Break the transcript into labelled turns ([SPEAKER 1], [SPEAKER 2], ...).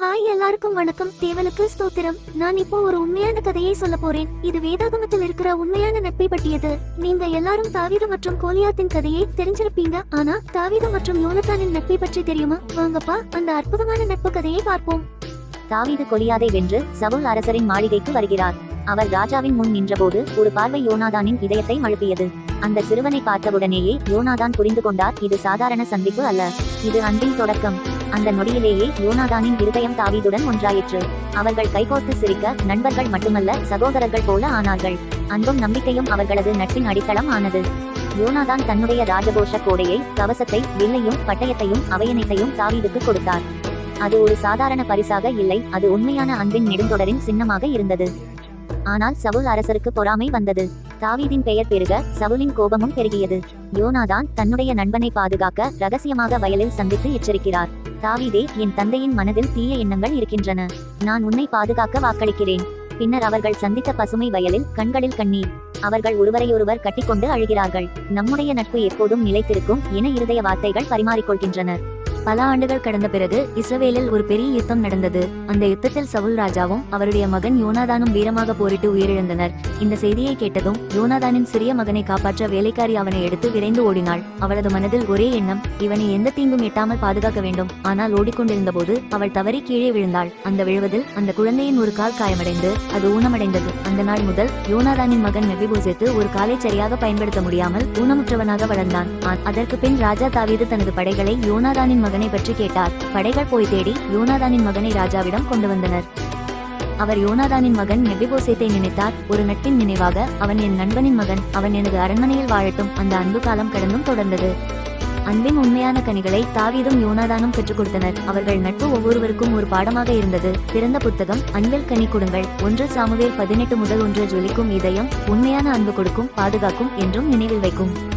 [SPEAKER 1] Hi எல்லாருக்கும் வணக்கம். தேவலுக்கு ஸ்தோத்திரம். நான் இப்போ ஒரு உண்மையான கதையை சொல்ல போறேன். இது வேதாகமத்தில் இருக்கிற உண்மையான நட்பை பற்றியது. நீங்க எல்லாரும் தாவீது மற்றும் கோலியாத்தின் கதையை தெரிஞ்சிருப்பீங்க. ஆனா தாவீது மற்றும் யோனத்தானின் நட்பை பற்றி தெரியுமா? வாங்கப்பா அந்த அற்புதமான நட்பு கதையை பார்ப்போம்.
[SPEAKER 2] தாவீது கொலியாதை வென்று சவுல் அரசரின் மாளிகைக்கு வருகிறார். அவர் ராஜாவின் முன் நின்றபோது ஒரு பார்வை யோனாதானின் இதயத்தை மழுப்பியது. அந்த சிறுவனை பார்த்தவுடனேயே யோனாதான் புரிந்து கொண்டார் இது சாதாரண சந்திப்பு அல்ல. இது அன்பின் தொடக்கம். அந்த நொடியிலேயே யோனாதானின் இருதயம் தாவீதுடன் ஒன்றாயிற்று. அவர்கள் கைகோர்த்து சிரிக்க நண்பர்கள் மட்டுமல்ல சகோதரர்கள் போல ஆனார்கள். அன்பும் நம்பிக்கையும் அவர்களது நட்பின் அடித்தளம் ஆனது. யோனாதான் தன்னுடைய ராஜகோஷ கோடையை கவசத்தை வில்லையும் பட்டயத்தையும் அவையனைத்தையும் தாவீதுக்கு கொடுத்தார். அது ஒரு சாதாரண பரிசாக இல்லை அது உண்மையான அன்பின் நெடுந்தொடரின் சின்னமாக இருந்தது. ஆனால் சவுல் அரசருக்கு பொறாமை வந்தது. தாவீதின் பெயர் பெருக சவுலின் கோபமும் பெருகியது. யோனாதான் தன்னுடைய நண்பனை பாதுகாக்க ரகசியமாக வயலில் சந்தித்து எச்சரிக்கிறார். தாவீதே என் தந்தையின் மனதில் தீய எண்ணங்கள் இருக்கின்றன. நான் உன்னை பாதுகாக்க வாக்களிக்கிறேன். பின்னர் அவர்கள் சந்தித்த பசுமை வயலில் கண்களில் கண்ணீர். அவர்கள் ஒருவரையொருவர் கட்டிக்கொண்டு அழுகிறார்கள். நம்முடைய நட்பு எப்போதும் நிலைத்திருக்கும் என இருதய வார்த்தைகள் பரிமாறிக்கொள்கின்றனர்.
[SPEAKER 1] பல ஆண்டுகள் கடந்த பிறகு இஸ்ரவேலில் ஒரு பெரிய யுத்தம் நடந்தது. அந்த யுத்தத்தில் சவுல் ராஜாவும் அவருடைய மகன் யோனாதானும் வீரமாக போரிட்டு உயிரிழந்தனர். இந்த செய்தியை கேட்டதும் யோனாதானின் சிறிய மகனை காப்பாற்ற வேலைக்காரி அவனை எடுத்து விரைந்து ஓடினாள். அவளது மனதில் ஒரே எண்ணம் இவனை எந்த தீங்கும் எட்டாமல் பாதுகாக்க வேண்டும். ஆனால் ஓடிக்கொண்டிருந்த போது அவள் தவறி கீழே விழுந்தாள். அந்த விழுவதில் அந்த குழந்தையின் ஒரு கால் காயமடைந்து அது ஊனமடைந்தது. அந்த நாள் முதல் யோனாதானின் மகன் மெபிபோசெத்து ஒரு காலை சரியாக பயன்படுத்த முடியாமல் ஊனமுற்றவனாக வளர்ந்தான். அதற்கு பின் ராஜா தாவீது தனது படைகளை யோனாதானின் மகனை பற்றி கேட்டார். படைகள் போய் தேடி யோனாதானின் மகனை ராஜாவிடம் கொண்டு வந்தனர். அவர் யோனாதானின் மகன் மெபிபோசேத்தை நினைத்தார். ஒரு நட்பின் நினைவாக அவன் என் நண்பனின் மகன் அவன் எனது அரண்மனையில் வாழட்டும். அந்த அன்பு காலம் கடந்தும் தொடர்ந்தது. அன்பின் உண்மையான கனிகளை தாவீதும் யோனாதானும் பெற்றுக் கொடுத்தனர். அவர்கள் நட்பு ஒவ்வொருவருக்கும் ஒரு பாடமாக இருந்தது. பிறந்த புத்தகம் அன்பில் கனி கொடுங்கள். ஒன்று சாமுவேல் பதினெட்டு முதல் ஒன்று ஜொலிக்கும் இதயம் உண்மையான அன்பு கொடுக்கும் பாதுகாக்கும் என்றும் நினைவில் வைக்கும்.